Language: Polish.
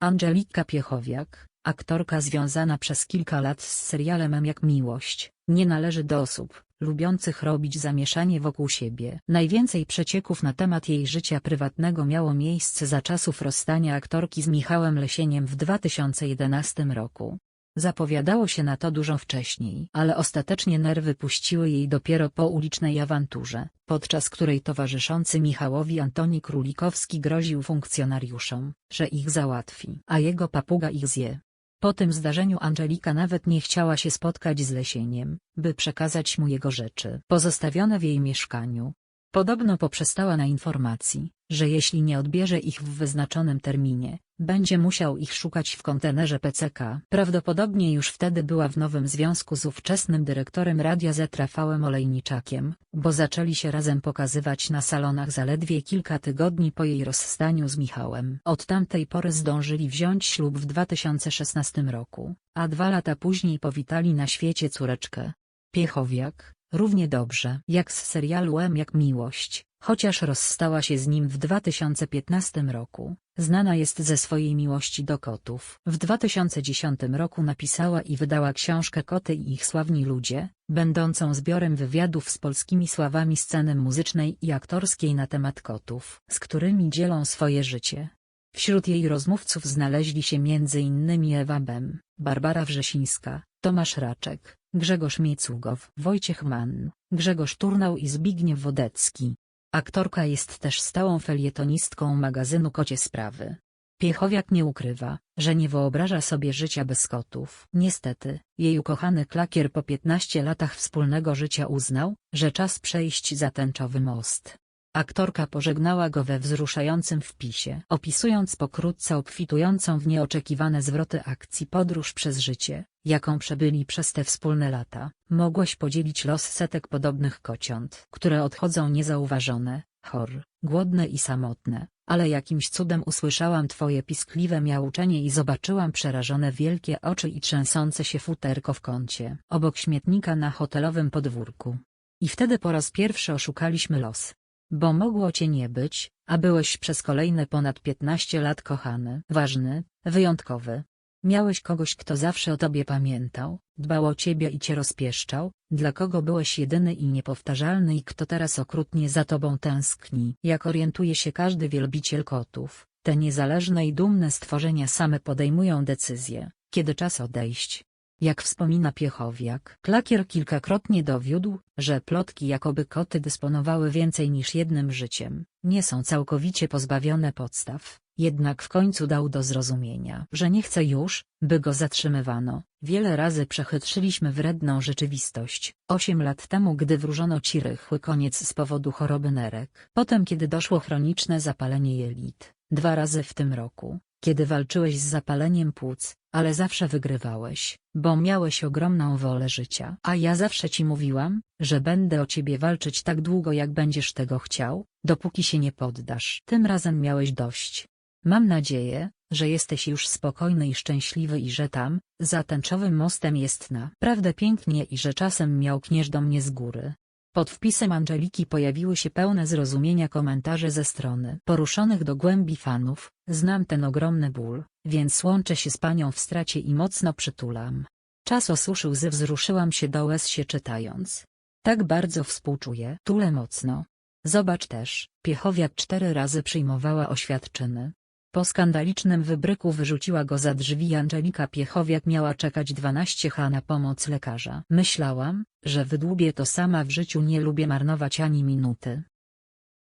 Angelika Piechowiak, aktorka związana przez kilka lat z serialem M jak Miłość, nie należy do osób, lubiących robić zamieszanie wokół siebie. Najwięcej przecieków na temat jej życia prywatnego miało miejsce za czasów rozstania aktorki z Michałem Lesieniem w 2011 roku. Zapowiadało się na to dużo wcześniej, ale ostatecznie nerwy puściły jej dopiero po ulicznej awanturze, podczas której towarzyszący Michałowi Antoni Królikowski groził funkcjonariuszom, że ich załatwi, a jego papuga ich zje. Po tym zdarzeniu Angelika nawet nie chciała się spotkać z Lesieniem, by przekazać mu jego rzeczy pozostawione w jej mieszkaniu. Podobno poprzestała na informacji, że jeśli nie odbierze ich w wyznaczonym terminie, będzie musiał ich szukać w kontenerze PCK. Prawdopodobnie już wtedy była w nowym związku z ówczesnym dyrektorem Radia Z Rafałem Olejniczakiem, bo zaczęli się razem pokazywać na salonach zaledwie kilka tygodni po jej rozstaniu z Michałem. Od tamtej pory zdążyli wziąć ślub w 2016 roku, a dwa lata później powitali na świecie córeczkę. Piechowiak, równie dobrze jak z serialu M jak Miłość, chociaż rozstała się z nim w 2015 roku, znana jest ze swojej miłości do kotów. W 2010 roku napisała i wydała książkę Koty i ich sławni ludzie, będącą zbiorem wywiadów z polskimi sławami sceny muzycznej i aktorskiej na temat kotów, z którymi dzielą swoje życie. Wśród jej rozmówców znaleźli się m.in. Ewa Bem, Barbara Wrzesińska, Tomasz Raczek, Grzegorz Miecugow, Wojciech Mann, Grzegorz Turnał i Zbigniew Wodecki. Aktorka jest też stałą felietonistką magazynu Kocie Sprawy. Piechowiak nie ukrywa, że nie wyobraża sobie życia bez kotów. Niestety, jej ukochany klakier po 15 latach wspólnego życia uznał, że czas przejść za tęczowy most. Aktorka pożegnała go we wzruszającym wpisie, opisując pokrótce obfitującą w nieoczekiwane zwroty akcji podróż przez życie, jaką przebyli przez te wspólne lata. Mogłeś podzielić los setek podobnych kociąt, które odchodzą niezauważone, chor, głodne i samotne, ale jakimś cudem usłyszałam twoje piskliwe miauczenie i zobaczyłam przerażone wielkie oczy i trzęsące się futerko w kącie, obok śmietnika na hotelowym podwórku. I wtedy po raz pierwszy oszukaliśmy los. Bo mogło cię nie być, a byłeś przez kolejne ponad 15 lat kochany, ważny, wyjątkowy. Miałeś kogoś kto zawsze o tobie pamiętał, dbał o ciebie i cię rozpieszczał, dla kogo byłeś jedyny i niepowtarzalny i kto teraz okrutnie za tobą tęskni. Jak orientuje się każdy wielbiciel kotów, te niezależne i dumne stworzenia same podejmują decyzję, kiedy czas odejść. Jak wspomina Piechowiak, klakier kilkakrotnie dowiódł, że plotki jakoby koty dysponowały więcej niż jednym życiem, nie są całkowicie pozbawione podstaw, jednak w końcu dał do zrozumienia, że nie chce już, by go zatrzymywano. Wiele razy przechytrzyliśmy wredną rzeczywistość. Osiem lat temu gdy wróżono ci rychły koniec z powodu choroby nerek. Potem kiedy doszło chroniczne zapalenie jelit. Dwa razy w tym roku, kiedy walczyłeś z zapaleniem płuc, ale zawsze wygrywałeś, bo miałeś ogromną wolę życia. A ja zawsze ci mówiłam, że będę o ciebie walczyć tak długo jak będziesz tego chciał, dopóki się nie poddasz. Tym razem miałeś dość. Mam nadzieję, że jesteś już spokojny i szczęśliwy i że tam, za tęczowym mostem jest naprawdę pięknie i że czasem miałkniesz do mnie z góry. Pod wpisem Angeliki pojawiły się pełne zrozumienia komentarze ze strony poruszonych do głębi fanów, znam ten ogromny ból, więc łączę się z panią w stracie i mocno przytulam. Czas osuszył łzy wzruszyłam się do łez się czytając. Tak bardzo współczuję. Tule mocno. Zobacz też, Piechowiak cztery razy przyjmowała oświadczyny. Po skandalicznym wybryku wyrzuciła go za drzwi Angelika Piechowiak miała czekać 12 h na pomoc lekarza. Myślałam, że wydłubię to sama w życiu nie lubię marnować ani minuty.